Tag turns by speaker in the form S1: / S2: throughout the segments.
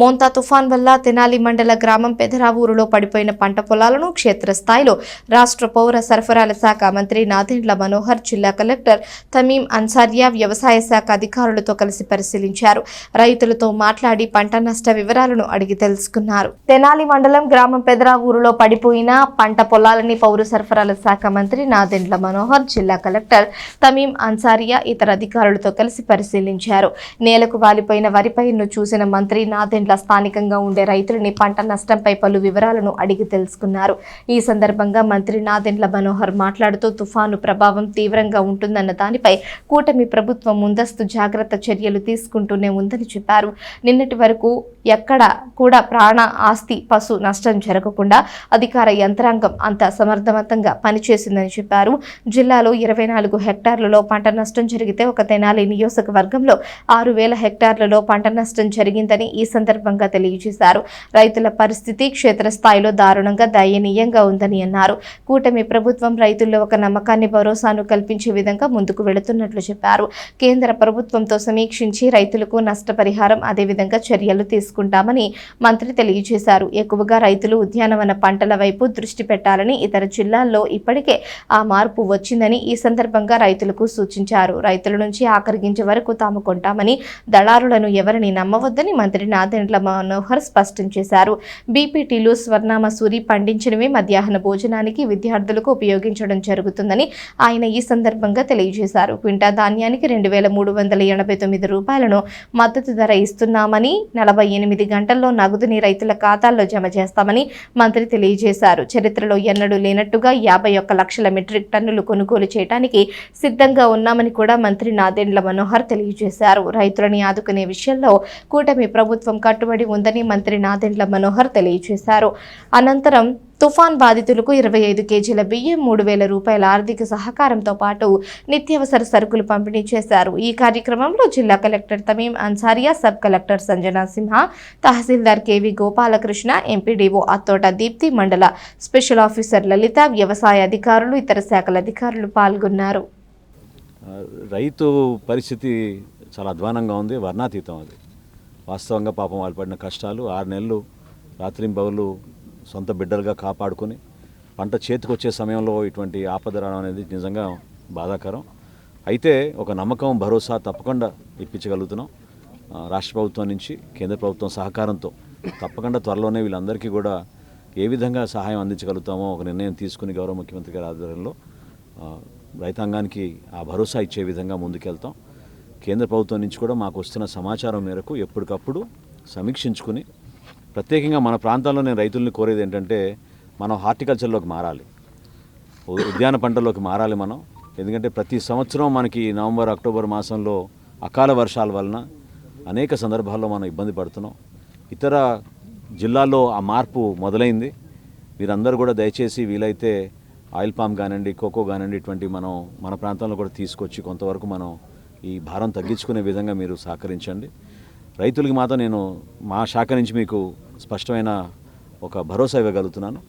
S1: మోంతా తుఫాన్ వల్ల తెనాలి మండల గ్రామం పెదరావూరులో పడిపోయిన పంట పొలాలను క్షేత్రస్థాయిలో రాష్ట్ర పౌర సరఫరాల శాఖ మంత్రి నాదెండ్ల మనోహర్ జిల్లా కలెక్టర్ తమీం అన్సారియా వ్యవసాయ శాఖ అధికారులతో కలిసి పరిశీలించారు. రైతులతో మాట్లాడి పంట నష్ట వివరాలను అడిగి తెలుసుకున్నారు. తెనాలి మండలం గ్రామం పెదరావూరులో పడిపోయిన పంట పొలాలని పౌర సరఫరాల శాఖ మంత్రి నాదెండ్ల మనోహర్ జిల్లా కలెక్టర్ తమీం అన్సారియా ఇతర అధికారులతో కలిసి పరిశీలించారు. నేలకు వాలిపోయిన వరి పైరును చూసిన మంత్రి నాదెండ్ల స్థానికంగా ఉండే రైతులని పంట నష్టంపై పలు వివరాలను అడిగి తెలుసుకున్నారు. ఈ సందర్భంగా మంత్రి నాదెండ్ల మనోహర్ మాట్లాడుతూ తుఫాను ప్రభావం తీవ్రంగా ఉంటుందన్న దానిపై కూటమి ప్రభుత్వం ముందస్తు జాగ్రత్త చర్యలు తీసుకుంటూనే ఉందని చెప్పారు. నిన్నటి వరకు ఎక్కడ కూడా ప్రాణ ఆస్తి పశు నష్టం జరగకుండా అధికార యంత్రాంగం అంత సమర్థవంతంగా పనిచేసిందని చెప్పారు. జిల్లాలో ఇరవై నాలుగు హెక్టార్లలో పంట నష్టం జరిగితే ఒక తెనాలి నియోజకవర్గంలో ఆరు వేల హెక్టార్లలో పంట నష్టం జరిగిందని ఈ సందర్భంగా తెలియజేశారు. రైతుల పరిస్థితి క్షేత్రస్థాయిలో దారుణంగా దయనీయంగా ఉందని అన్నారు. కూటమి ప్రభుత్వం రైతుల్లో ఒక నమ్మకాన్ని భరోసాను కల్పించే విధంగా ముందుకు వెళుతున్నట్లు చెప్పారు. కేంద్ర ప్రభుత్వంతో సమీక్షించి రైతులకు నష్టపరిహారం అదేవిధంగా చర్యలు తీసుకుంటామని మంత్రి తెలియజేశారు. ఎక్కువగా రైతులు ఉద్యానవన పంటల వైపు దృష్టి పెట్టాలని ఇతర జిల్లాల్లో ఇప్పటికే ఆ మార్పు వచ్చిందని ఈ సందర్భంగా రైతులకు సూచించారు. రైతుల నుంచి ఆకరిగించే వరకు తాము కొంటామని దళారులను ఎవరిని నమ్మవద్దని మంత్రి నాదెండ్ల మనోహర్ స్పష్టం చేశారు. బీపీటీలు స్వర్ణామ సూరి పండించినవి మధ్యాహ్న భోజనానికి విద్యార్థులకు ఉపయోగించడం జరుగుతుందని ఆయన ఈ సందర్భంగా తెలియజేశారు. క్వింటా ధాన్యానికి రెండు వేల మూడు వందల ఎనభై తొమ్మిది రూపాయలను మద్దతు ధర ఇస్తున్నామని నలభై ఎనిమిది గంటల్లో నగదుని రైతుల ఖాతాల్లో జమ చేస్తామని మంత్రి తెలియజేశారు. చరిత్రలో ఎన్నడూ లేనట్టుగా యాభై ఒక్క లక్షల మెట్రిక్ టన్నులు కొనుగోలు చేయడానికి సిద్ధంగా ఉన్నామని కూడా మంత్రి నాదెండ్ల మనోహర్ తెలియజేశారు. రైతులని ఆదుకునే విషయంలో కూటమి ప్రభుత్వం కట్టుబడి ఉందని మంత్రి నాదెండ్ల మనోహర్ తెలియజేశారు అనంతరం తుఫాన్ బాధితులకు ఇరవై ఐదు కేజీల బియ్యం మూడు వేల రూపాయల ఆర్థిక సహకారంతో పాటు నిత్యావసర సరుకులు పంపిణీ చేశారు. ఈ కార్యక్రమంలో జిల్లా collector Thameem Ansariya sub collector Sanjana Simha tahsildar KV Gopalakrishna MPDO Athota Deepthi మండల స్పెషల్ ఆఫీసర్ లలిత వ్యవసాయ అధికారులు ఇతర శాఖల అధికారులు పాల్గొన్నారు.
S2: రైతు పరిస్థితి చాలా అధ్వానంగా ఉంది వర్ణాతీతం అది. వాస్తవంగా పాపం వాళ్ళు పడిన కష్టాలు ఆరు నెలలు రాత్రింబవులు సొంత బిడ్డలుగా కాపాడుకొని పంట చేతికి వచ్చే సమయంలో ఇటువంటి ఆపద రావడం అనేది నిజంగా బాధాకరం. అయితే ఒక నమ్మకం భరోసా తప్పకుండా ఇప్పించగలుగుతున్నాం. రాష్ట్ర ప్రభుత్వం నుంచి కేంద్ర ప్రభుత్వం సహకారంతో తప్పకుండా త్వరలోనే వీళ్ళందరికీ కూడా ఏ విధంగా సహాయం అందించగలుగుతామో ఒక నిర్ణయం తీసుకుని గౌరవ ముఖ్యమంత్రి గారి ఆధ్వర్యంలో రైతాంగానికి ఆ భరోసా ఇచ్చే విధంగా ముందుకెళ్తాం. కేంద్ర ప్రభుత్వం నుంచి కూడా మాకు వస్తున్న సమాచారం మేరకు ఎప్పటికప్పుడు సమీక్షించుకుని ప్రత్యేకంగా మన ప్రాంతాల్లో నేను రైతుల్ని కోరేది ఏంటంటే మనం హార్టికల్చర్లోకి మారాలి. ఉద్యాన పంటల్లోకి మారాలి మనం. ఎందుకంటే ప్రతి సంవత్సరం మనకి నవంబర్ అక్టోబర్ మాసంలో అకాల వర్షాల వలన అనేక సందర్భాల్లో మనం ఇబ్బంది పడుతున్నాం. ఇతర జిల్లాల్లో ఆ మార్పు మొదలైంది. మీరందరూ కూడా దయచేసి వీలైతే ఆయిల్ పామ్ కానివ్వండి కోకో కానివ్వండి ఇటువంటి మనం మన ప్రాంతంలో కూడా తీసుకొచ్చి కొంతవరకు మనం ఈ భారం తగ్గించుకునే విధంగా మీరు సహకరించండి. రైతులకి మాత్రం నేను మా శాఖ నుంచి మీకు స్పష్టమైన ఒక భరోసా ఇవ్వగలుగుతున్నాను.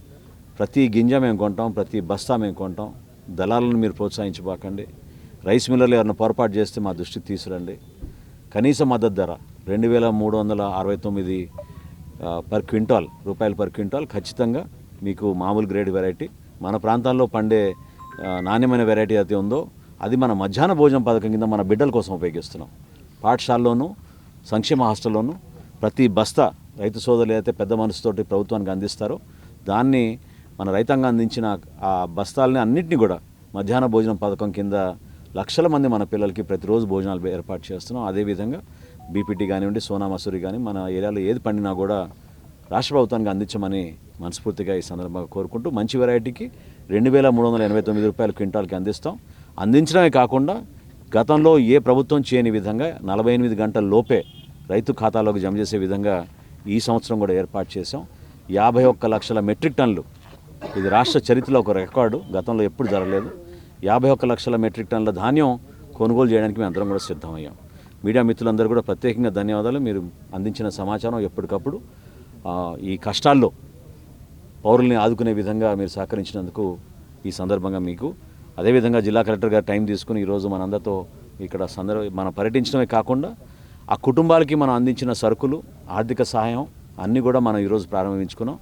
S2: ప్రతి గింజ మేము కొంటాం ప్రతి బస్తా మేము కొంటాం. దళాలను మీరు ప్రోత్సహించబాకండి. రైస్ మిల్లర్లు ఎవరిని పొరపాటు చేస్తే మా దృష్టికి తీసుకురండి. కనీస మద్దతు ధర రెండు వేల మూడు వందల అరవై తొమ్మిది పర్ క్వింటాల్ రూపాయలు పర్ క్వింటాల్ ఖచ్చితంగా మీకు మామూలు గ్రేడ్ వెరైటీ. మన ప్రాంతాల్లో పండే నాణ్యమైన వెరైటీ అయితే ఉందో అది మన మధ్యాహ్న భోజనం పథకం కింద మన బిడ్డల కోసం ఉపయోగిస్తున్నాం. పాఠశాలలోనూ సంక్షేమ హాస్టల్లోనూ ప్రతి బస్తా రైతు సోదరులు ఏదైతే పెద్ద మనసుతోటి ప్రభుత్వానికి అందిస్తారో దాన్ని మన రైతాంగం అందించిన ఆ బస్తాలని అన్నింటినీ కూడా మధ్యాహ్న భోజనం పథకం కింద లక్షల మంది మన పిల్లలకి ప్రతిరోజు భోజనాలు ఏర్పాటు చేస్తున్నాం. అదేవిధంగా బీపీటీ కానివ్వండి సోనా మసూరి కానీ మన ఏరియాలో ఏది పండినా కూడా రాష్ట్ర ప్రభుత్వానికి అందించమని మనస్ఫూర్తిగా ఈ సందర్భంగా కోరుకుంటూ మంచి వెరైటీకి రెండు వేల మూడు వందల ఎనభై తొమ్మిది రూపాయల క్వింటాల్కి అందిస్తాం. అందించడమే కాకుండా గతంలో ఏ ప్రభుత్వం చేయని విధంగా నలభై ఎనిమిది గంటల లోపే రైతు ఖాతాలోకి జమ చేసే విధంగా ఈ సంవత్సరం కూడా ఏర్పాటు చేశాం. యాభై ఒక్క లక్షల మెట్రిక్ టన్నులు. ఇది రాష్ట్ర చరిత్రలో ఒక రికార్డు. గతంలో ఎప్పుడు జరగలేదు. యాభై ఒక్క లక్షల మెట్రిక్ టన్నుల ధాన్యం కొనుగోలు చేయడానికి మేము అందరం కూడా సిద్ధమయ్యాం. మీడియా మిత్రులందరూ కూడా ప్రత్యేకంగా ధన్యవాదాలు. మీరు అందించిన సమాచారం ఎప్పటికప్పుడు ఈ కష్టాల్లో పౌరుల్ని ఆదుకునే విధంగా మీరు సహకరించినందుకు ఈ సందర్భంగా మీకు అదేవిధంగా జిల్లా కలెక్టర్ గారు టైం తీసుకుని ఈరోజు మనందరితో ఇక్కడ సందర్భ మనం పర్యటించడమే కాకుండా ఆ కుటుంబాలకి మనం అందించిన సరుకులు ఆర్థిక సహాయం అన్నీ కూడా మనం ఈరోజు ప్రారంభించుకున్నాం.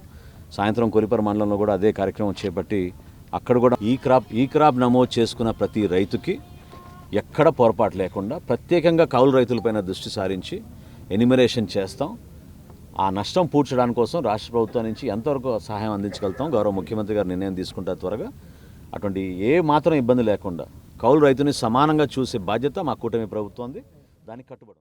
S2: సాయంత్రం కొలిపర మండలంలో కూడా అదే కార్యక్రమం చేపట్టి అక్కడ కూడా ఈ క్రాప్ ఈ క్రాప్ నమోదు చేసుకున్న ప్రతి రైతుకి ఎక్కడ పొరపాటు లేకుండా ప్రత్యేకంగా కౌలు రైతులపైన దృష్టి సారించి ఎనిమరేషన్ చేస్తాం. ఆ నష్టం పూడ్చడానికి కోసం రాష్ట్ర ప్రభుత్వం నుంచి ఎంతవరకు సహాయం అందించగలుగుతాం? గౌరవ ముఖ్యమంత్రి గారు నిర్ణయం తీసుకుంటారు త్వరగా. అటువంటి ఏ మాత్రం ఇబ్బంది లేకుండా కౌలు రైతుని సమానంగా చూసే బాధ్యత మా కూటమి ప్రభుత్వం దానికి కట్టుబడి